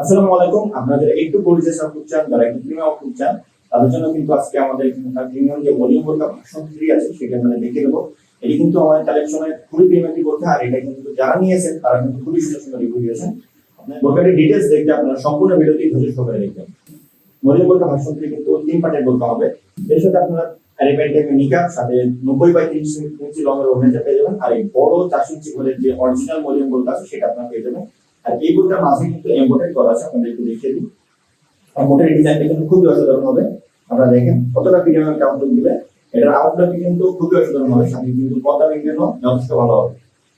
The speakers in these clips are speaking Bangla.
আসসালামু আলাইকুম। আপনাদের একটু পরিচয় খুব চান, যারা একটু প্রিমিয়াম খুব চান, তাদের জন্য কিন্তু আজকে আমাদের প্রিমিয়াম যে ভলিউম বোরকা ভাষণ থ্রি আছে, সেটা আমরা দেখে দেবো। এটি কিন্তু আমাদের কালেকশনে খুবই প্রিমিয়াম বোরকা আর এটা কিন্তু যারা নিয়েছেন, তারা কিন্তু খুবই সুন্দর সুন্দর রিভিউ দিয়েছেন। আপনার ডিটেলস দেখতে আপনারা সম্পূর্ণ ভিডিওটি ধৈর্য সহকারে দেখবেন। ভলিউম বোরকা ভাষণ থ্রি কিন্তু তিন পার্টের বোরকা হবে। এর সাথে আপনারা অ্যারেবিয়ান নিকাব সাথে নব্বই বাই তিরিশ ইঞ্চি লংয়ের ওভেনটা পেয়ে যাবেন। আর এই বড় চারশো ইঞ্চি ঘরের যে অরিজিনাল ভলিউম বোরকা আছে, সেটা আপনারা পেয়ে যাবেন। আর এই বোর্ডটার মাঝে কিন্তু এমবোটারি করা আছে, আপনাদের একটু দেখিয়ে দিই। এমবোটারি ডিজাইনটা কিন্তু খুবই অসাধারণ হবে, আপনারা দেখেন কতটা প্রিমিয়াম আউটলুক দিবে। এটার আউটলুক কিন্তু খুবই অসাধারণ হবে সাথে কিন্তু পর্দা মেঘানো যথেষ্ট ভালো হবে।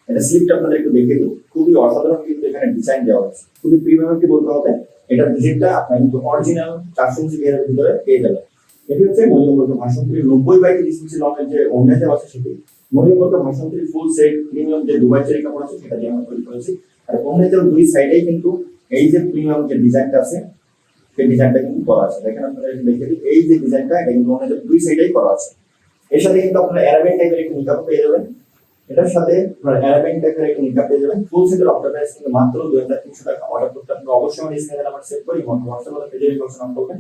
এটা স্লিপটা আপনাদের একটু দেখিয়ে দিই, খুবই অসাধারণ কিন্তু এখানে ডিজাইন দেওয়া আছে খুবই প্রিমিয়াম একটি বলতে হবে, এটার ডিজাইনটা আপনার কিন্তু অরিজিনাল চারশো ইঞ্চি ভিতরে পেয়ে যাবেন। এটি হচ্ছে মূল্য বলতে নব্বই বাই তিরিশ ইঞ্চি লংয়ের যে অন্যান্য আছে সেটি মূল্য বলতে ভাষণ ফুল সেট প্রিমিয়াম যে দুবাই চেরি কাপড় আছে সেটা দিয়ে আমরা তৈরি করেছি। আর অন্যের দুই সাইডেই কিন্তু এই যে প্রিমিয়াম যে ডিজাইনটা আছে, সেই ডিজাইনটা কিন্তু করা আছে। দেখেন আপনারা দেখে এই যে ডিজাইনটা এটা কিন্তু অন্যের দুই সাইডেই করা আছে। এর সাথে কিন্তু আপনারা অ্যারাবিক টাইপের একটি নিকাপ পেয়ে যাবেন। এটার সাথে আপনারা অ্যারাবিক টাইপের একটি নিকাপ পেয়ে যাবেন। ফুল সেটের অফার প্রাইস কিন্তু মাত্র দুই হাজার তিনশো টাকা। অর্ডার করতে আপনারা অবশ্যই আমার স্ক্রিনে নাম্বার সেভ করি হোয়াটসঅ্যাপে পেজে ইনফরমেশন করবেন।